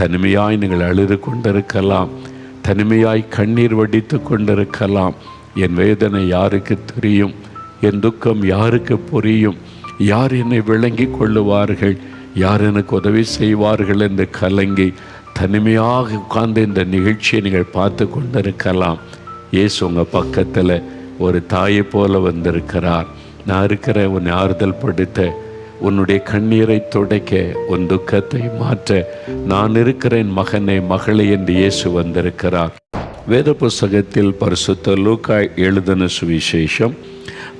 தனிமையாய் நீங்கள் அழுது கொண்டிருக்கலாம். தனிமையாய் கண்ணீர் வடித்து கொண்டிருக்கலாம். என் வேதனை யாருக்கு தெரியும்? என் துக்கம் யாருக்கு புரியும்? யார் என்னை விளங்கி கொள்ளுவார்கள்? யார் எனக்கு உதவி செய்வார்கள் என்று கலங்கி தனிமையாக உட்கார்ந்து இந்த நிகழ்ச்சியை நீங்கள் பார்த்து கொண்டிருக்கலாம். இயேசு உங்கள் பக்கத்தில் ஒரு தாயை போல வந்திருக்கிறார். நான் இருக்கிற உன்னை ஆறுதல் படுத்த உன்னுடைய கண்ணீரை துடைக்க உன் துக்கத்தை மாற்ற நான் இருக்கிறேன் மகனே மகளே என்று இயேசு வந்திருக்கிறார். வேத புஸ்தகத்தில் பரிசுத்த லூக்கா எழுதின சுவிசேஷம்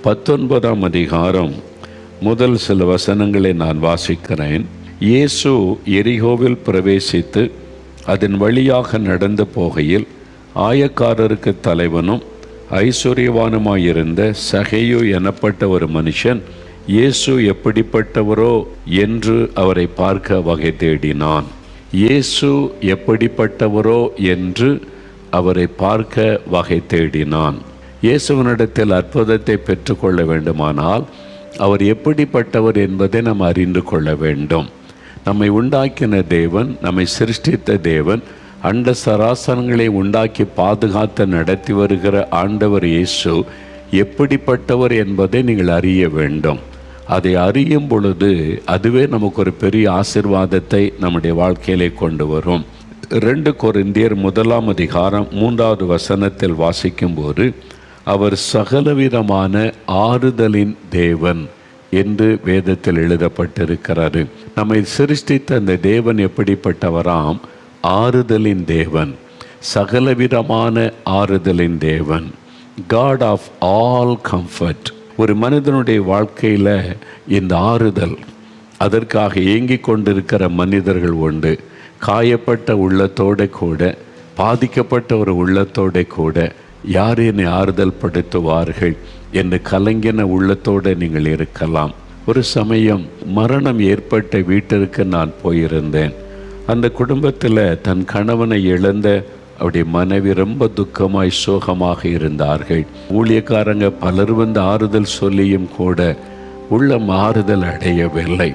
பத்தொன்பதாம் அதிகாரம். முதல் சில வசனங்களை நான் வாசிக்கிறேன். இயேசு எரிகோவில் பிரவேசித்து அதன் வழியாக நடந்து போகையில் ஆயக்காரருக்கு தலைவனும் ஐஸ்வர்யவானுமாயிருந்த சகையு எனப்பட்ட ஒரு மனுஷன் இயேசு எப்படிப்பட்டவரோ என்று அவரை பார்க்க வகை தேடினான். இயேசு எப்படிப்பட்டவரோ என்று அவரை பார்க்க வகை தேடினான். இயேசுவனிடத்தில் அற்புதத்தை பெற்றுக்கொள்ள வேண்டுமானால் அவர் எப்படிப்பட்டவர் என்பதை நாம் அறிந்து கொள்ள வேண்டும். நம்மை உண்டாக்கின தேவன் நம்மை சிருஷ்டித்த தேவன் அண்ட சராசரங்களை உண்டாக்கி பாதுகாத்து நடத்தி வருகிற ஆண்டவர் இயேசு எப்படிப்பட்டவர் என்பதை நீங்கள் அறிய வேண்டும். அதை அறியும் பொழுது அதுவே நமக்கு ஒரு பெரிய ஆசிர்வாதத்தை நம்முடைய வாழ்க்கையிலே கொண்டு வரும். ரெண்டு கொரிந்தியர் முதலாம் அதிகாரம் மூன்றாவது வசனத்தில் வாசிக்கும்போது அவர் சகலவிதமான ஆறுதலின் தேவன் என்று வேதத்தில் எழுதப்பட்டிருக்கிறாரு நம்மை சிருஷ்டித்த அந்த தேவன் எப்படிப்பட்டவராம்? ஆறுதலின் தேவன். சகலவிதமான ஆறுதலின் தேவன். காட் ஆஃப் ஆல் கம்ஃபர்ட் ஒரு மனிதனுடைய வாழ்க்கையில் இந்த ஆறுதல் அதற்காக ஏங்கிக் கொண்டிருக்கிற மனிதர்கள் உண்டு. காயப்பட்ட உள்ளத்தோட கூட பாதிக்கப்பட்ட ஒரு உள்ளத்தோட கூட யார் என்னை ஆறுதல் படுத்துவார்கள் என்று கலங்கின உள்ளத்தோடு நீங்கள் இருக்கலாம். ஒரு சமயம் மரணம் ஏற்பட்ட வீட்டிற்கு நான் போயிருந்தேன். அந்த குடும்பத்தில் தன் கணவனை இழந்த அவருடைய மனைவி ரொம்ப துக்கமாய் சோகமாக இருந்தார்கள். ஊழியக்காரங்க பலர் வந்து ஆறுதல் சொல்லியும் கூட உள்ளம் ஆறுதல் அடையவில்லை.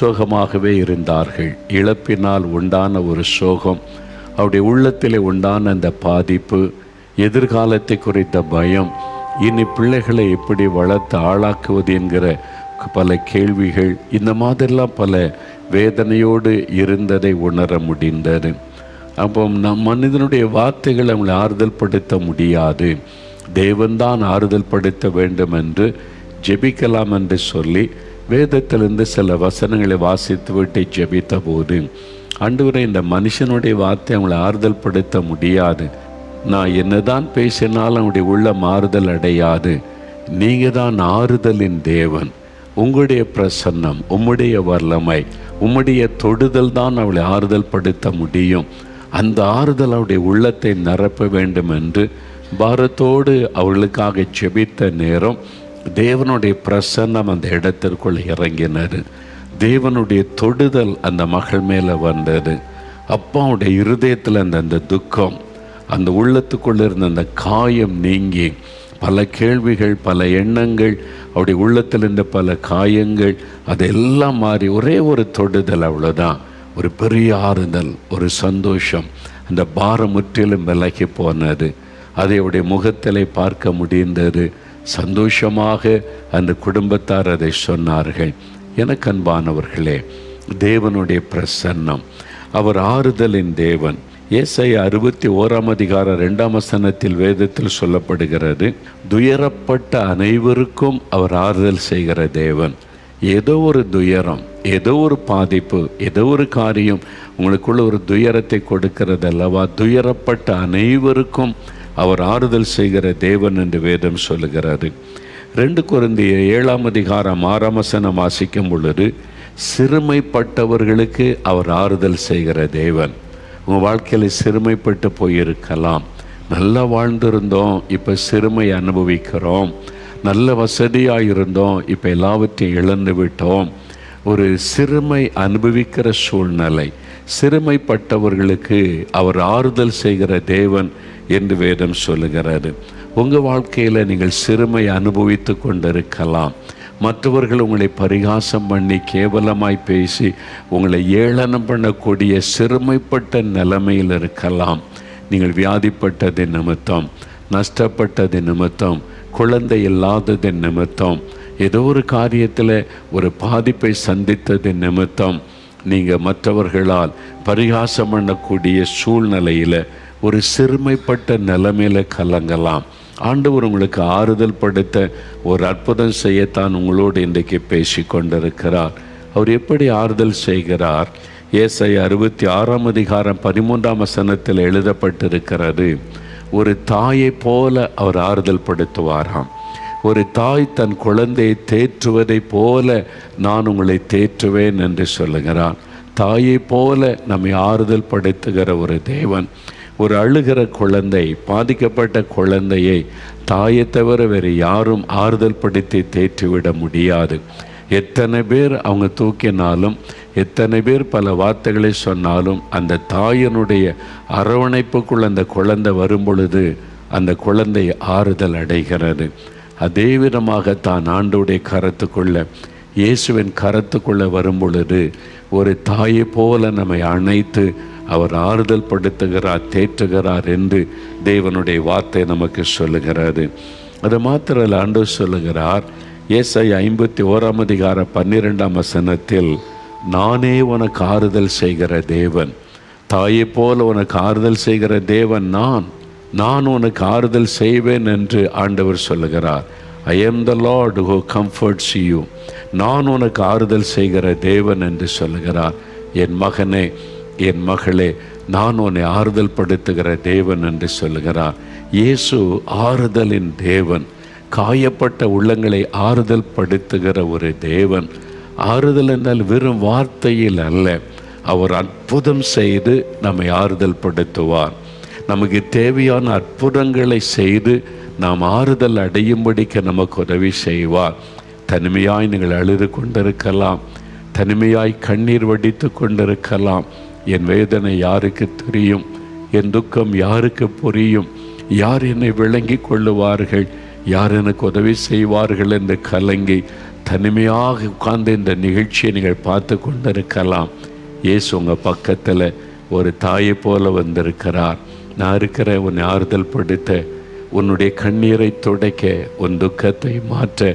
சோகமாகவே இருந்தார்கள். இழப்பினால் உண்டான ஒரு சோகம் அவருடைய உள்ளத்திலே உண்டான அந்த பாதிப்பு எதிர்காலத்தை குறித்த பயம் இனி பிள்ளைகளை எப்படி வளர்த்து ஆளாக்குவது என்கிற பல கேள்விகள் இந்த மாதிரிலாம் பல வேதனையோடு இருந்ததை உணர முடிந்தது. அப்போ நம் மனிதனுடைய வார்த்தைகள் அவங்களை ஆறுதல் படுத்த முடியாது. தேவன்தான் ஆறுதல் படுத்த வேண்டும் என்று ஜெபிக்கலாம் என்று சொல்லி வேதத்திலிருந்து சில வசனங்களை வாசித்து விட்டு ஜெபித்த போது அன்றுவரை இந்த மனுஷனுடைய வார்த்தை அவங்களை ஆறுதல் படுத்த முடியாது. நான் என்னதான் பேசினாலும் அவனுடைய உள்ள மாறுதல் அடையாது. நீங்கள் தான் ஆறுதலின் தேவன். உங்களுடைய பிரசன்னம் உம்முடைய வல்லமை உம்முடைய தொடுதல் தான் அவளை ஆறுதல் படுத்த முடியும். அந்த ஆறுதல் அவருடைய உள்ளத்தை நிரப்ப வேண்டும் என்று பாரத்தோடு அவர்களுக்காக செபித்த நேரம் தேவனுடைய பிரசன்னம் அந்த இடத்திற்குள் இறங்கினார் தேவனுடைய தொடுதல் அந்த மகள் மேலே வந்தது. அப்பாவுடைய இருதயத்தில் அந்த அந்த துக்கம் அந்த உள்ளத்துக்குள்ளே இருந்த அந்த காயம் நீங்கி பல கேள்விகள் பல எண்ணங்கள் அவருடைய உள்ளத்தில் இருந்த பல காயங்கள் அதெல்லாம் மாறி ஒரே ஒரு தொடுதல் அவ்வளோதான் ஒரு பெரிய ஆறுதல் ஒரு சந்தோஷம். அந்த பாரம் முற்றிலும் விலகி போனது. அதை அவருடைய முகத்திலே பார்க்க முடிந்தது. சந்தோஷமாக அந்த குடும்பத்தார் அதை சொன்னார்கள். எனக்கு அன்பானவர்களே தேவனுடைய பிரசன்னம். அவர் ஆறுதலின் தேவன். ஏசை அறுபத்தி ஓராம் அதிகாரம் ரெண்டாம் வசனத்தில் வேதத்தில் சொல்லப்படுகிறது துயரப்பட்ட அனைவருக்கும் அவர் ஆறுதல் செய்கிற தேவன். ஏதோ ஒரு துயரம் ஏதோ ஒரு பாதிப்பு ஏதோ ஒரு காரியம் உங்களுக்குள்ள ஒரு துயரத்தை கொடுக்கிறது அல்லவா? துயரப்பட்ட அனைவருக்கும் அவர் ஆறுதல் செய்கிற தேவன் என்று வேதம் சொல்லுகிறாரு ரெண்டு குருந்திய ஏழாம் அதிகாரம் ஆறாம் வசனம் வாசிக்கும் பொழுது சிறுமைப்பட்டவர்களுக்கு அவர் ஆறுதல் செய்கிற தேவன். உங்கள் வாழ்க்கையில் சிறுமைப்பட்டு போயிருக்கலாம். நல்லா வாழ்ந்திருந்தோம் இப்போ சிறுமை அனுபவிக்கிறோம். நல்ல வசதியாக இருந்தோம் இப்போ எல்லாவற்றையும் இழந்து விட்டோம். ஒரு சிறுமை அனுபவிக்கிற சூழ்நிலை. சிறுமைப்பட்டவர்களுக்கு அவர் ஆறுதல் செய்கிற தேவன் என்று வேதம் சொல்லுகிறது. உங்கள் வாழ்க்கையில் நீங்கள் சிறுமை அனுபவித்து கொண்டிருக்கலாம். மற்றவர்கள் உங்களை பரிகாசம் பண்ணி கேவலமாய் பேசி உங்களை ஏளனம் பண்ணக்கூடிய சிறுமைப்பட்ட நிலைமையில் இருக்கலாம். நீங்கள் வியாதிப்பட்டது நிமித்தம் நஷ்டப்பட்டது நிமித்தம் குழந்தை இல்லாதது நிமித்தம். ஏதோ ஒரு காரியத்தில் ஒரு பாதிப்பை சந்தித்தது நிமித்தம் நீங்கள் மற்றவர்களால் பரிகாசம் பண்ணக்கூடிய சூழ்நிலையில் ஒரு சிறுமைப்பட்ட நிலைமையில் கலங்கலாம். ஆண்டவர் உங்களுக்கு ஆறுதல் படுத்த ஒரு அற்புதம் செய்யத்தான் உங்களோடு இன்றைக்கு பேசி கொண்டிருக்கிறார். அவர் எப்படி ஆறுதல் செய்கிறார்? ஏசை அறுபத்தி ஆறாம் அதிகாரம் பதிமூன்றாம் வசனத்தில் எழுதப்பட்டிருக்கிறது. ஒரு தாயை போல அவர் ஆறுதல் படுத்துவாராம். ஒரு தாய் தன் குழந்தையை தேற்றுவதை போல நான் உங்களை தேற்றுவேன் என்று சொல்லுகிறான். தாயை போல நம்மை ஆறுதல் படுத்துகிற ஒரு தேவன் ஒரு அழுகிற குழந்தை பாதிக்கப்பட்ட குழந்தையை தாயை தவிர வேறு யாரும் ஆறுதல் படுத்தி தேற்றிவிட முடியாது. எத்தனை பேர் அவங்க தூக்கினாலும் எத்தனை பேர் பல வார்த்தைகளை சொன்னாலும் அந்த தாயனுடைய அரவணைப்புக்குள் அந்த குழந்தை வரும் பொழுது அந்த குழந்தை ஆறுதல் அடைகிறது. அதே விதமாக தான் ஆண்டுடைய கரத்துக்குள்ள இயேசுவின் கரத்துக்குள்ளே வரும் பொழுது ஒரு தாயை போல நம்மை அணைத்து அவர் ஆறுதல் படுத்துகிறார் தேற்றுகிறார் என்று தேவனுடைய வார்த்தை நமக்கு சொல்லுகிறது. அது மாத்திரல்ல ஆண்டு சொல்லுகிறார் ஏசை ஐம்பத்தி ஓராம் அதிகார பன்னிரெண்டாம் வசனத்தில் நானே உனக்கு ஆறுதல் செய்கிற தேவன். தாயை போல உனக்கு ஆறுதல் செய்கிற தேவன் நான். நான் உனக்கு ஆறுதல் செய்வேன் என்று ஆண்டவர் சொல்லுகிறார். I am the Lord who comforts you நான் உனக்கு ஆறுதல் செய்கிற தேவன் என்று சொல்லுகிறார். என் மகனே என் மகளே நான் உன்னை ஆறுதல் படுத்துகிற தேவன் என்று சொல்லுகிறார். இயேசு ஆறுதலின் தேவன். காயப்பட்ட உள்ளங்களை ஆறுதல் படுத்துகிற ஒரு தேவன். ஆறுதல் என்றால் வெறும் வார்த்தையில் அல்ல. அவர் அற்புதம் செய்து நம்மை ஆறுதல் படுத்துவார் நமக்கு தேவையான அற்புதங்களை செய்து நாம் ஆறுதல் அடையும்படிக்கு நமக்கு உதவி செய்வார். தனிமையாய் நீங்கள் அழுது கொண்டிருக்கலாம். தனிமையாய் கண்ணீர் வடித்து கொண்டிருக்கலாம். என் வேதனை யாருக்கு தெரியும்? என் துக்கம் யாருக்கு புரியும்? யார் என்னை விளங்கி கொள்ளுவார்கள்? யார் எனக்கு உதவி செய்வார்கள் என்று கலங்கி தனிமையாக உட்கார்ந்து இந்த நிகழ்ச்சியை நீங்கள் பார்த்து கொண்டிருக்கலாம். இயேசு உங்கள் பக்கத்தில் ஒரு தாயை போல வந்திருக்கிறார். நான் இருக்கிற உன்னை ஆறுதல் படுத்த உன்னுடைய கண்ணீரை துடைக்க உன் துக்கத்தை மாற்ற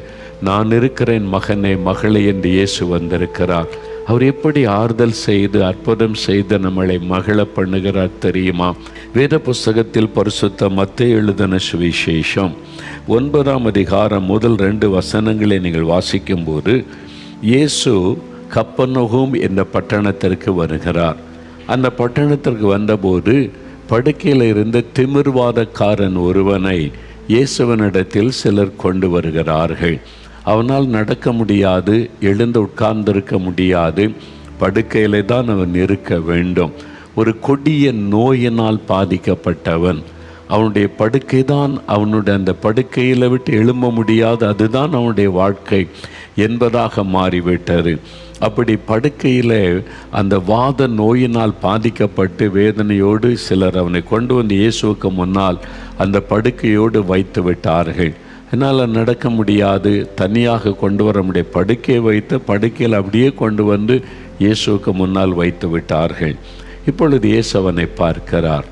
நான் இருக்கிறேன் மகனே மகளே என்று இயேசு வந்திருக்கிறார். அவர் எப்படி ஆறுதல் செய்து அற்புதம் செய்து நம்மளை மகள பண்ணுகிறார் தெரியுமா? வேத புஸ்தகத்தில் பரிசுத்த மத்திய எழுதின சுவிசேஷம். ஒன்பதாம் அதிகாரம் முதல் ரெண்டு வசனங்களை நீங்கள் வாசிக்கும்போது இயேசு கப்பனொகும் என்ற பட்டணத்திற்கு வருகிறார். அந்த பட்டணத்திற்கு வந்தபோது படுக்கையில் இருந்த திமிர்வாதக்காரன் ஒருவனை இயேசுவனிடத்தில் சிலர் கொண்டு வருகிறார்கள். அவனால் நடக்க முடியாது எழுந்து உட்கார்ந்திருக்க முடியாது படுக்கையிலே தான் அவன் இருக்க வேண்டும். ஒரு கொடிய நோயினால் பாதிக்கப்பட்டவன். அவனுடைய படுக்கை தான் அவனுடைய அந்த படுக்கையில் விட்டு எழும்ப முடியாது அதுதான் அவனுடைய வாழ்க்கை என்பதாக மாறிவிட்டது. அப்படி படுக்கையில் அந்த வாத நோயினால் பாதிக்கப்பட்டு வேதனையோடு சிலர் அவனை கொண்டு வந்து இயேசுவுக்கு முன்னால் அந்த படுக்கையோடு வைத்து விட்டார்கள். என்னால் நடக்க முடியாது. தனியாக கொண்டு வர முடிய படுக்கையை வைத்து படுக்கையில் அப்படியே கொண்டு வந்து இயேசுவுக்கு முன்னால் வைத்து விட்டார்கள். இப்பொழுது இயேசு அவனை பார்க்கிறார்.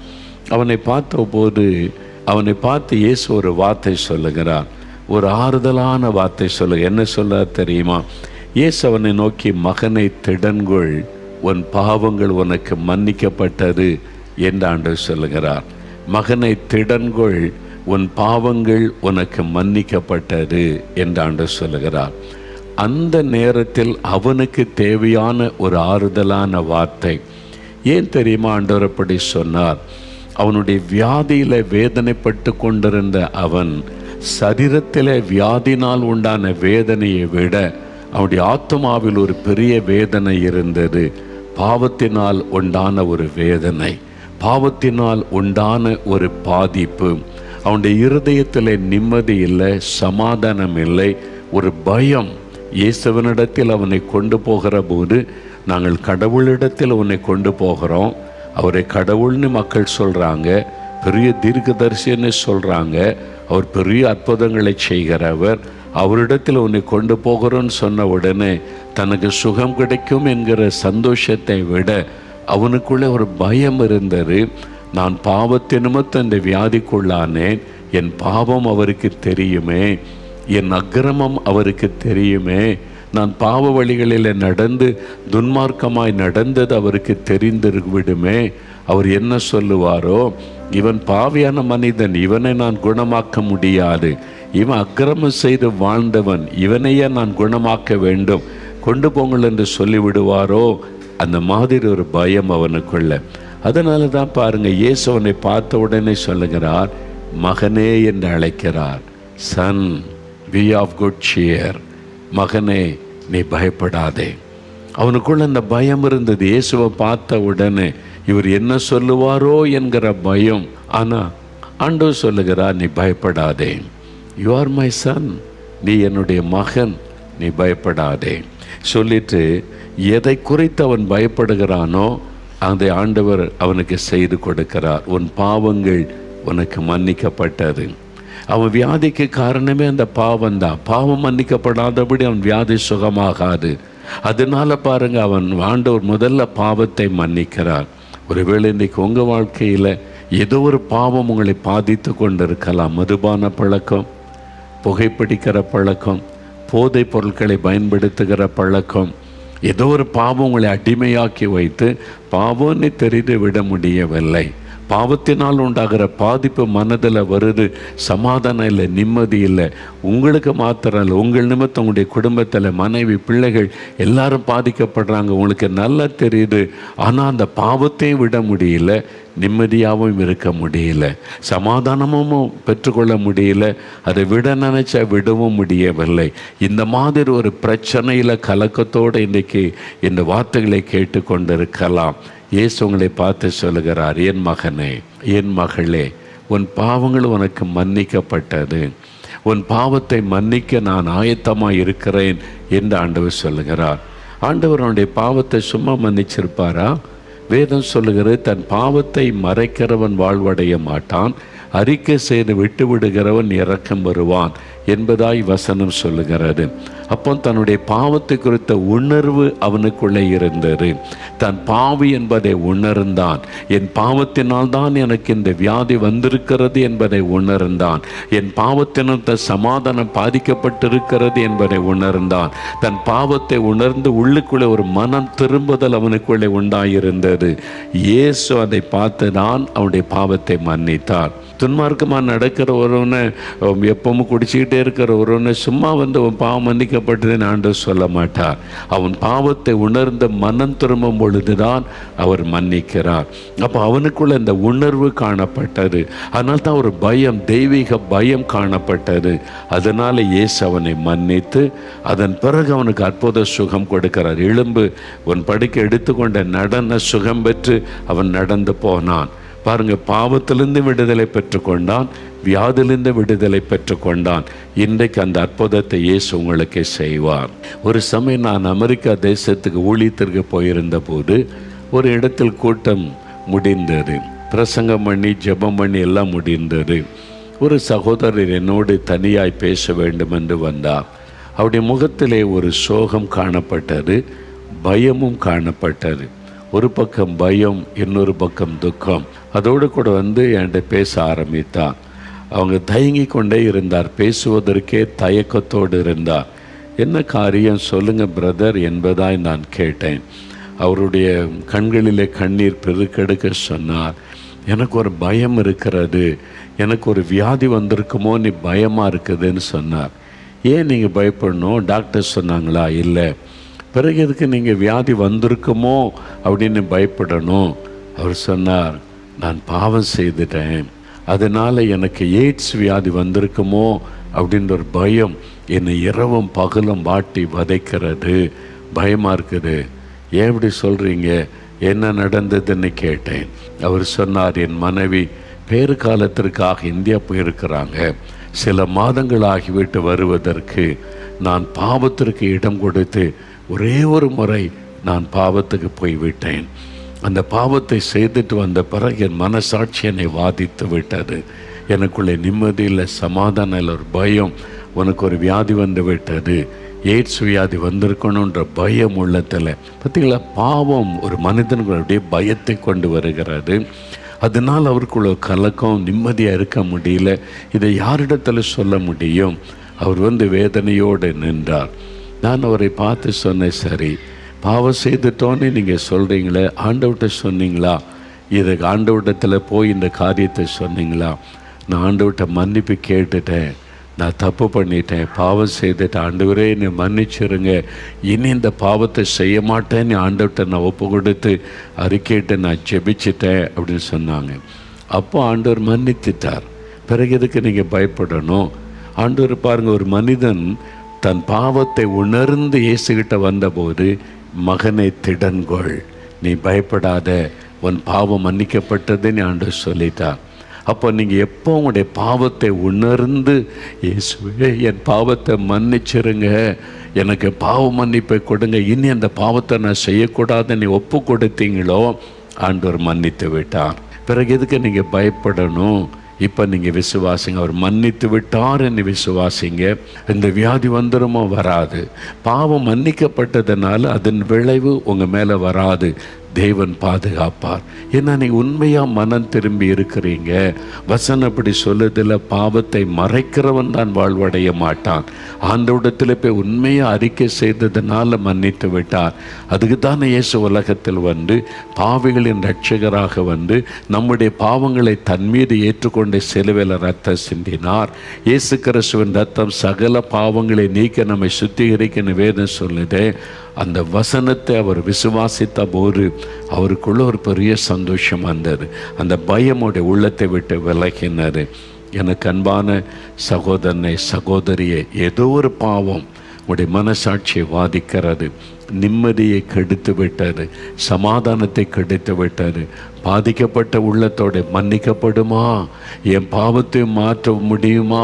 அவனை பார்த்தபோது அவனை பார்த்து இயேசு ஒரு வார்த்தை சொல்லுகிறார். ஒரு ஆறுதலான வார்த்தை சொல்லு. என்ன சொல்ல தெரியுமா? இயேசு அவனை நோக்கி மகனை திடன்கொள். உன் பாவங்கள் உனக்கு மன்னிக்கப்பட்டது என்று ஆண்டு சொல்லுகிறார். மகனை திடன்கொள். உன் பாவங்கள் உனக்கு மன்னிக்கப்பட்டது என்று ஆண்டு சொல்லுகிறார். அந்த நேரத்தில் அவனுக்கு தேவையான ஒரு ஆறுதலான வார்த்தை. ஏன் தெரியுமா ஆண்டவர் அப்படி சொன்னார்? அவனுடைய வியாதியில் வேதனைப்பட்டு கொண்டிருந்த அவன் சரீரத்தில் வியாதினால் உண்டான வேதனையை விட அவனுடைய ஆத்மாவில் ஒரு பெரிய வேதனை இருந்தது. பாவத்தினால் உண்டான ஒரு வேதனை. பாவத்தினால் உண்டான ஒரு பாதிப்பு. அவனுடைய இருதயத்தில் நிம்மதி இல்லை சமாதானம் இல்லை ஒரு பயம். இயேசுவனிடத்தில் அவனை கொண்டு போகிற போது நாங்கள் கடவுளிடத்தில் உன்னை கொண்டு போகிறோம். அவரை கடவுள்னு மக்கள் சொல்கிறாங்க பெரிய தீர்க்கதரிசின்னு சொல்கிறாங்க அவர் பெரிய அற்புதங்களை செய்கிறவர் அவரிடத்தில் உன்னை கொண்டு போகிறோன்னு சொன்ன உடனே தனக்கு சுகம் கிடைக்கும் என்கிற சந்தோஷத்தை விட அவனுக்குள்ளே ஒரு பயம் இருந்தது. நான் பாவத்தை நிமித்தம் இந்த வியாதிக்குள்ளானேன். என் பாவம் அவருக்கு தெரியுமே. என் அக்கிரமம் அவருக்கு தெரியுமே. நான் பாவ வழிகளில் நடந்து துன்மார்க்கமாய் நடந்தது அவருக்கு தெரிந்து விடுமே அவர் என்ன சொல்லுவாரோ? இவன் பாவியான மனிதன் இவனை நான் குணமாக்க முடியாது. இவன் அக்கிரமம் செய்து வாழ்ந்தவன் இவனையே நான் குணமாக்க வேண்டும். கொண்டு போங்கள் என்று சொல்லிவிடுவாரோ? அந்த மாதிரி ஒரு பயம் அவனுக்குள்ள. அதனால தான் பாருங்க இயேசு அவனை பார்த்த உடனே சொல்லுகிறார் மகனே என்று அழைக்கிறார். Son be of good cheer மகனே நீ பயப்படாதே. அவனுக்குள்ள அந்த பயம் இருந்தது. இயேசுவை பார்த்த உடனே இவர் என்ன சொல்லுவாரோ என்கிற பயம். ஆனால் ஆண்டவர் சொல்லுகிறார் நீ பயப்படாதே. யூ ஆர் மை சன் நீ என்னுடைய மகன். நீ பயப்படாதே. சொல்லிட்டு எதை குறித்து அவன் பயப்படுகிறானோ அதை ஆண்டவர் அவனுக்கு செய்து கொடுக்கிறார். உன் பாவங்கள் உனக்கு மன்னிக்கப்பட்டது. அவன் வியாதிக்கு காரணமே அந்த பாவம் தான். பாவம் மன்னிக்கப்படாதபடி அவன் வியாதி சுகமாகாது. அதனால பாருங்க அவன் ஆண்டவர் முதல்ல பாவத்தை மன்னிக்கிறார். ஒருவேளை இன்னைக்கு உங்கள் வாழ்க்கையில் ஏதோ ஒரு பாவம் உங்களை பாதித்து கொண்டிருக்கலாம். மதுபான பழக்கம் புகைப்பிடிக்கிற பழக்கம் போதைப் பொருட்களை பயன்படுத்துகிற பழக்கம் ஏதோ ஒரு பாவம் உங்களை அடிமையாக்கி வைத்து பாவம்னு தெரிந்து விட முடியவில்லை. பாவத்தினால் உண்டாகிற பாதிப்பு மனதில் வருது சமாதானம் இல்லை நிம்மதி இல்லை. உங்களுக்கு மாத்திரம் இல்லை. உங்கள் நிமித்தம் உங்களுடைய குடும்பத்தில் மனைவி பிள்ளைகள் எல்லாரும் பாதிக்கப்படுறாங்க. உங்களுக்கு நல்லா தெரியுது. ஆனால் அந்த பாவத்தையும் விட முடியல நிம்மதியாகவும் இருக்க முடியல சமாதானமும் பெற்றுக்கொள்ள முடியல அதை விட நினைச்சா விடவும் முடியவில்லை. இந்த மாதிரி ஒரு பிரச்சனையில் கலக்கத்தோடு இன்றைக்கி இந்த வார்த்தைகளை கேட்டு கொண்டிருக்கலாம் இயேசு உங்களை பார்த்து சொல்லுகிறார் என் மகனே என் மகளே உன் பாவங்கள் உனக்கு மன்னிக்கப்பட்டது. உன் பாவத்தை மன்னிக்க நான் ஆயத்தமாக இருக்கிறேன் என்று ஆண்டவர் சொல்லுகிறார். ஆண்டவர் அவனுடைய பாவத்தை சும்மா மன்னிச்சிருப்பாரா? வேதம் சொல்லுகிறது தன் பாவத்தை மறைக்கிறவன் வாழ்வடைய மாட்டான் அறிக்கை செய்து விட்டு விடுகிறவன் இறக்கம் வருவான் என்பதாய் வசனம் சொல்லுகிறது. அப்போ தன்னுடைய பாவத்தை குறித்த உணர்வு அவனுக்குள்ளே இருந்தது. தன் பாவி என்பதை உணர்ந்தான். என் பாவத்தினால் தான் எனக்கு இந்த வியாதி வந்திருக்கிறது என்பதை உணர்ந்தான். என் பாவத்தினால் தன் சமாதானம் பாதிக்கப்பட்டிருக்கிறது என்பதை உணர்ந்தான். தன் பாவத்தை உணர்ந்து உள்ளுக்குள்ளே ஒரு மனம் திரும்புதல் அவனுக்குள்ளே உண்டாயிருந்தது. இயேசு அதை பார்த்து தான் அவனுடைய பாவத்தை மன்னித்தார். துன்மார்க்கமாக நடக்கிற ஒருவனை எப்பவும் குடிச்சிக்கிட்டே இருக்கிற ஒருவனை சும்மா வந்து அவன் பாவம் மன்னிக்கப்பட்டதுன்னு ஆண்டவர் சொல்ல மாட்டார். அவன் பாவத்தை உணர்ந்த மனம் திரும்பும் பொழுதுதான் அவர் மன்னிக்கிறார். அப்போ அவனுக்குள்ள இந்த உணர்வு காணப்பட்டது. அதனால தான் ஒரு பயம் தெய்வீக பயம் காணப்பட்டது. அதனால் இயேசு அவனை மன்னித்து அதன் பிறகு அவனுக்கு அற்புத சுகம் கொடுக்கிறார். எலும்பு உன் படுக்கை எடுத்துக்கொண்ட நடன சுகம் பெற்று அவன் நடந்து போனான். பாருங்க பாவத்திலிருந்து விடுதலை பெற்றுக்கொண்டான் வியாதிலிருந்து விடுதலை பெற்றுக்கொண்டான். இன்றைக்கு அந்த அற்புதத்தை இயேசு உங்களுக்கு செய்வார். ஒரு சமயம் நான் அமெரிக்கா தேசத்துக்கு ஊழியத்திற்கு போயிருந்த போது ஒரு இடத்தில் கூட்டம் முடிந்தது. பிரசங்கம் பண்ணி ஜெபம் பண்ணி எல்லாம் முடிந்தது. ஒரு சகோதரர் என்னோடு தனியாய் பேச வேண்டும் என்று வந்தார். அவருடைய முகத்திலே ஒரு சோகம் காணப்பட்டது பயமும் காணப்பட்டது. ஒரு பக்கம் பயம் இன்னொரு பக்கம் துக்கம். அதோடு கூட வந்து என்கிட்ட பேச ஆரம்பித்தான். அவங்க தயங்கி கொண்டே இருந்தார். பேசுவதற்கே தயக்கத்தோடு இருந்தார். என்ன காரியம்? சொல்லுங்கள் பிரதர் என்பதாய் நான் கேட்டேன். அவருடைய கண்களிலே கண்ணீர் பெருக்கெடுக்க சொன்னார். எனக்கு ஒரு பயம் இருக்கிறது. எனக்கு ஒரு வியாதி வந்திருக்குமோ? நீ பயமாக இருக்குதுன்னு சொன்னார். ஏன் நீங்கள் பயப்படணும்? டாக்டர் சொன்னாங்களா? இல்லை. பிறகு எதுக்கு நீங்கள் வியாதி வந்திருக்குமோ? அப்படின்னு பயப்படணும். அவர் சொன்னார். நான் பாவம் செய்துட்டேன். அதனால் எனக்கு எய்ட்ஸ் வியாதி வந்திருக்குமோ அப்படின்ற ஒரு பயம் என்னை இரவும் பகலும் வாட்டி வதைக்கிறது. பயமாக இருக்குது. ஏன் இப்படி சொல்கிறீங்க என்ன நடந்ததுன்னு கேட்டேன். அவர் சொன்னார் என் மனைவி பேறு காலத்திற்காக இந்தியா போயிருக்கிறாங்க. சில மாதங்கள் ஆகிவிட்டு வருவதற்கு நான் பாவத்திற்கு இடம் கொடுத்து ஒரே ஒரு முறை நான் பாவத்துக்கு போய்விட்டேன். அந்த பாவத்தை செய்துட்டு வந்த பிறகு என் மனசாட்சி என்னை வாதித்து விட்டது. எனக்குள்ளே நிம்மதி இல்லை சமாதானம் இல்லை ஒரு பயம். உனக்கு ஒரு வியாதி வந்து விட்டது. எய்ட்ஸ் வியாதி வந்திருக்கணுன்ற பயம் உள்ளத்தில். பார்த்தீங்களா? பாவம் ஒரு மனிதனுடைய பயத்தை கொண்டு வருகிறது. அதனால் அவருக்குள்ள கலக்கம் நிம்மதியாக இருக்க முடியல. இதை யாரிடத்தில் சொல்ல முடியும்? அவர் வந்து வேதனையோடு நின்றார். நான் அவரை பார்த்து சொன்னேன் சரி பாவம் செய்துட்டோன்னு நீங்கள் சொல்கிறீங்களே ஆண்டவர்கிட்ட சொன்னீங்களா? இதுக்கு ஆண்டவட்டத்தில் போய் இந்த காரியத்தை சொன்னீங்களா? நான் ஆண்டவர்கிட்ட மன்னிப்பு கேட்டுட்டேன் நான் தப்பு பண்ணிட்டேன் பாவம் செய்துட்டேன். ஆண்டவரே என்னை மன்னிச்சிருங்க. இனி இந்த பாவத்தை செய்ய மாட்டேன்னு ஆண்டவர்கிட்ட நான் ஒப்பு கொடுத்து அறிக்கையிட்டு நான் ஜெபிச்சிட்டேன் அப்படின்னு சொன்னாங்க. அப்போ ஆண்டவர் மன்னித்துட்டார். பிறகு எதுக்கு நீங்கள் பயப்படணும்? ஆண்டவர் பாருங்கள் ஒரு மனிதன் தன் பாவத்தை உணர்ந்து இயேசுகிட்ட வந்தபோது மகனை திடன்கொள். நீ பயப்படாத உன் பாவம் மன்னிக்கப்பட்டதுன்னு ஆண்டு சொல்லிட்டான் அப்போ நீங்கள் எப்போ உங்களுடைய பாவத்தை உணர்ந்து இயேசுவே என் பாவத்தை மன்னிச்சிருங்க. எனக்கு பாவ மன்னிப்பை கொடுங்க. இனி அந்த பாவத்தை நான் செய்யக்கூடாதுன்னு ஒப்பு கொடுத்தீங்களோ ஆண்டவர் மன்னித்து விட்டார். பிறகு எதுக்கு நீங்கள் பயப்படணும்? இப்போ நீங்கள் விசுவாசிங்க. அவர் மன்னித்து விட்டார் என்று விசுவாசிங்க. இந்த வியாதி வந்துருமோ வராது. பாவம் மன்னிக்கப்பட்டதுனால அதன் விளைவு உங்கள் மேலே வராது. தேவன் பாதுகாப்பார். ஏன்னா நீ உண்மையாக மனம் திரும்பி இருக்கிறீங்க. வசன் அப்படி சொல்லுதில் பாவத்தை மறைக்கிறவன் தான் வாழ்வடைய மாட்டான். ஆண்டவிடத்தில் போய் உண்மையாக அறிக்கை செய்ததுனால மன்னித்து விட்டார். அதுக்கு தானே இயேசு உலகத்தில் வந்து பாவிகளின் ரட்சகராக வந்து நம்முடைய பாவங்களை தன் மீது ஏற்றுக்கொண்டு சிலுவையில் ரத்தம் சிந்தினார். இயேசு கிறிஸ்துவின் ரத்தம் சகல பாவங்களை நீக்க நம்மை சுத்திகரிக்கணும் வேதம் சொல்லுதே. அந்த வசனத்தை அவர் விசுவாசித்த போது அவருக்குள்ள ஒரு பெரிய சந்தோஷம் வந்தது. அந்த பயமுடைய உள்ளத்தை விட்டு விலகினார் எனக்கு அன்பான சகோதரனை சகோதரியை ஏதோ ஒரு பாவம் உடைய மனசாட்சியை வாதிக்கிறது நிம்மதியை கெடுத்து விட்டார் சமாதானத்தை கெடுத்து விட்டார் பாதிக்கப்பட்ட உள்ளத்தோட மன்னிக்கப்படுமா? என் பாவத்தை மாற்ற முடியுமா?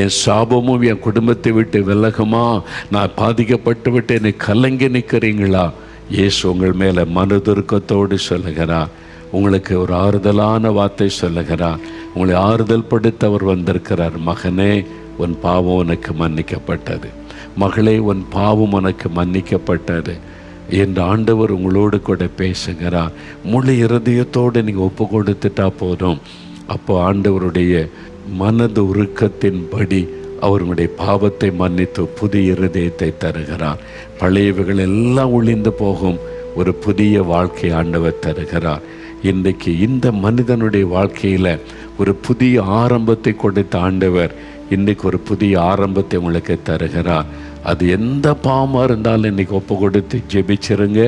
என் சாபமும் என் குடும்பத்தை விட்டு விலகுமா? நான் பாதிக்கப்பட்டு விட்டு என்னை கலங்கி நிற்கிறீங்களா? இயேசு உங்கள் மேலே மனதுருக்கத்தோடு சொல்லுகிறார். உங்களுக்கு ஒரு ஆறுதலான வார்த்தை சொல்லுகிறார். உங்களை ஆறுதல் படுத்தவர் வந்திருக்கிறார். மகனே உன் பாவம் உனக்கு மன்னிக்கப்பட்டது. மகளே உன் பாவம் உனக்கு மன்னிக்கப்பட்டது. என்று ஆண்டவர் உங்களோடு கூட பேசுகிறார். முழு இருதயத்தோடு நீங்கள் ஒப்பு கொடுத்துட்டா போதும். அப்போ ஆண்டவருடைய மனது உருக்கத்தின்படி அவர்களுடைய பாவத்தை மன்னித்து புதிய இருதயத்தை தருகிறார். பழையவைகள் எல்லாம் ஒளிந்து போகும் ஒரு புதிய வாழ்க்கை ஆண்டவர் தருகிறார். இன்றைக்கு இந்த மனிதனுடைய வாழ்க்கையில் ஒரு புதிய ஆரம்பத்தை கொடுத்த ஆண்டவர் இன்றைக்கு ஒரு புதிய ஆரம்பத்தை உங்களுக்கு தருகிறார் அது எந்த பாவமாக இருந்தாலும் இன்னைக்கு ஒப்பு கொடுத்து ஜெபிச்சிருங்க.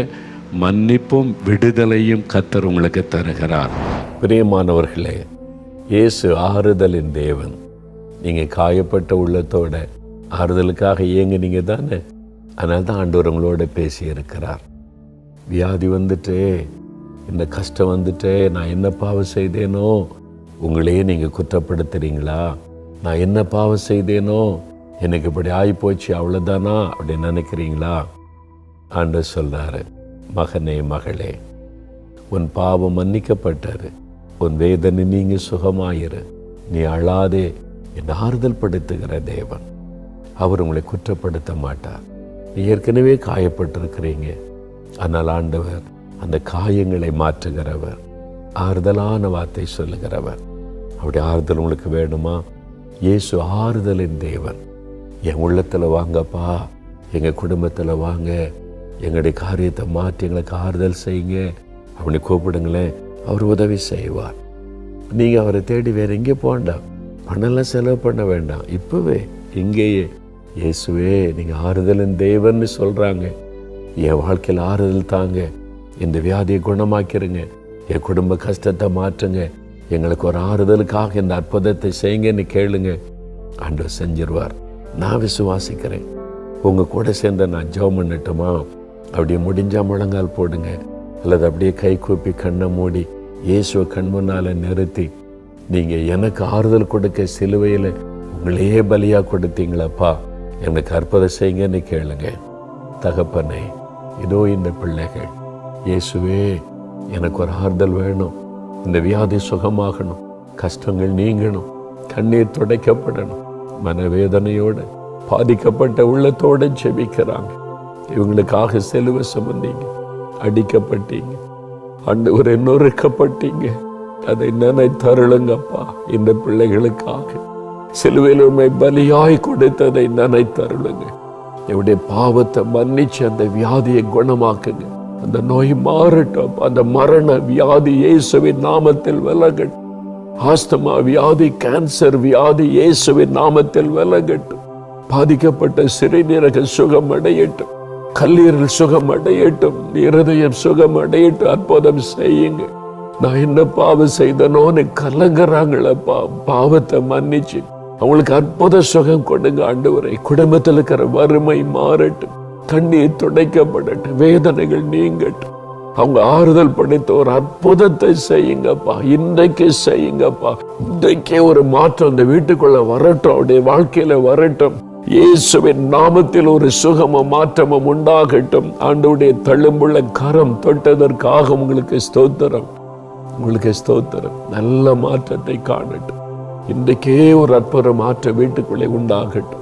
மன்னிப்பும் விடுதலையும் கத்தர் உங்களுக்கு தருகிறார். பிரியமானவர்களே இயேசு ஆறுதலின் தேவன். நீங்கள் காயப்பட்ட உள்ளத்தோட ஆறுதலுக்காக இயங்குனீங்க தானே? அதனால தான் ஆண்டவர் உங்களோட பேசி இருக்கிறார் வியாதி வந்துட்டே இந்த கஷ்டம் வந்துட்டே நான் என்ன பாவம் செய்தேனோ உங்களையே நீங்கள் குற்றப்படுத்துகிறீங்களா நான் என்ன பாவம் செய்தேனோ எனக்கு இப்படி ஆகிப்போச்சு அவ்வளோதானா அப்படின்னு நினைக்கிறீங்களா? ஆண்டவர் சொல்கிறாரு மகனே மகளே உன் பாவம் மன்னிக்கப்பட்டாரு உன் வேதனை நீங்க சுகமாயிரு. நீ அழாதே என் ஆறுதல் படுத்துகிற தேவன். அவர் உங்களை குற்றப்படுத்த மாட்டார். நீ ஏற்கனவே காயப்பட்டிருக்கிறீங்க. ஆனால் ஆண்டவர் அந்த காயங்களை மாற்றுகிறவர். ஆறுதலான வார்த்தை சொல்லுகிறவர். அப்படி ஆறுதல் உங்களுக்கு வேணுமா? இயேசு ஆறுதலின் தேவன். என் உள்ளத்தில் வாங்கப்பா எங்கள் குடும்பத்தில் வாங்க எங்களுடைய காரியத்தை மாற்றி எங்களுக்கு ஆறுதல் செய்யுங்க. அப்படி கூப்பிடுங்களேன். அவர் உதவி செய்வார். நீங்கள் அவரை தேடி வேறு எங்கே போண்டாம் பணம்லாம் செலவு பண்ண வேண்டாம். இப்போவே இங்கேயே இயேசுவே நீங்கள் ஆறுதலின் தேவன்னு சொல்கிறாங்க என் வாழ்க்கையில் ஆறுதல் தாங்க. இந்த வியாதியை குணமாக்கிருங்க. என் குடும்ப கஷ்டத்தை மாற்றுங்க. எங்களுக்கு ஒரு ஆறுதலுக்காக இந்த அற்புதத்தை செய்யுங்கன்னு கேளுங்க. ஆண்டவர் செஞ்சிருவார். நான் விசுவாசிக்கிறேன். உங்கள் கூட சேர்ந்து நான் ஜெபம் பண்ணட்டுமா? அப்படியே முடிஞ்சா முழங்கால் போடுங்க. அல்லது அப்படியே கை கூப்பி கண்ணை மூடி இயேசுவை கண் முன்னால நிறுத்தி நீங்கள் எனக்கு ஆறுதல் கொடுக்க சிலுவையில் உங்களையே பலியாக கொடுத்தீங்களப்பா? எனக்கு அற்புதம் செய்யுங்கன்னு கேளுங்க. தகப்பனே இதோ இந்த பிள்ளைகள். இயேசுவே எனக்கு ஒரு ஆறுதல் வேணும். இந்த வியாதி சுகமாகணும். கஷ்டங்கள் நீங்கணும். கண்ணீர் துடைக்கப்படணும். மனவேதனையோட பாதிக்கப்பட்ட உள்ளத்தோட செபிக்கிறாங்க இவங்களுக்காக செலுவை சுமந்தீங்க. அடிக்கப்பட்டீங்க. அண்டு ஒரு நொறுக்கப்பட்டீங்க அதை நினைத்தருளுங்கப்பா. இந்த பிள்ளைகளுக்காக. சிலுவையில் உண்மை பலியாய் கொடுத்ததை நினைத்தருளுங்க. என்னுடைய பாவத்தை மன்னிச்சு அந்த வியாதியை குணமாக்குங்க. அந்த நோய் மாறட்டும். அந்த மரண வியாதி இயேசுவின் நாமத்தில் விலகட்டும். ஆஸ்தமா வியாதி கேன்சர் வியாதி இயேசுவின் நாமத்தில் விலகட்டும். பாதிக்கப்பட்ட சிறுநீரக சுகம் அடையட்டும். கல்லீரல் சுகம் அடையட்டும். இருதயம் சுகம் அடையட்டும். அற்புதம் செய்யுங்க. நான் என்ன பாவம் செய்தனோன்னு கலங்குறாங்களப்பா. பாவத்தை மன்னிச்சு அவங்களுக்கு அற்புத சுகம் கொடுங்க ஆண்டவரை. குடும்பத்தில் இருக்கிற வறுமை மாறட்டும். கண்ணீர் துடைக்கப்படட்டும். வேதனைகள் நீங்கட்டும். அவங்க ஆறுதல் படைத்த ஒரு அற்புதத்தை செய்யுங்கப்பா. இன்றைக்கு செய்யுங்கப்பா. இன்றைக்கே ஒரு மாற்றம் அந்த வீட்டுக்குள்ள வரட்டும். அவருடைய வாழ்க்கையில வரட்டும். இயேசுவின் நாமத்தில் ஒரு சுகமும் மாற்றமும் உண்டாகட்டும். ஆண்டவுடைய தழும்புள்ள கரம் தொட்டதற்காக உங்களுக்கு ஸ்தோத்திரம். உங்களுக்கு ஸ்தோத்திரம். நல்ல மாற்றத்தை காணட்டும். இன்றைக்கே ஒரு அற்புத மாற்ற வீட்டுக்குள்ளே உண்டாகட்டும்.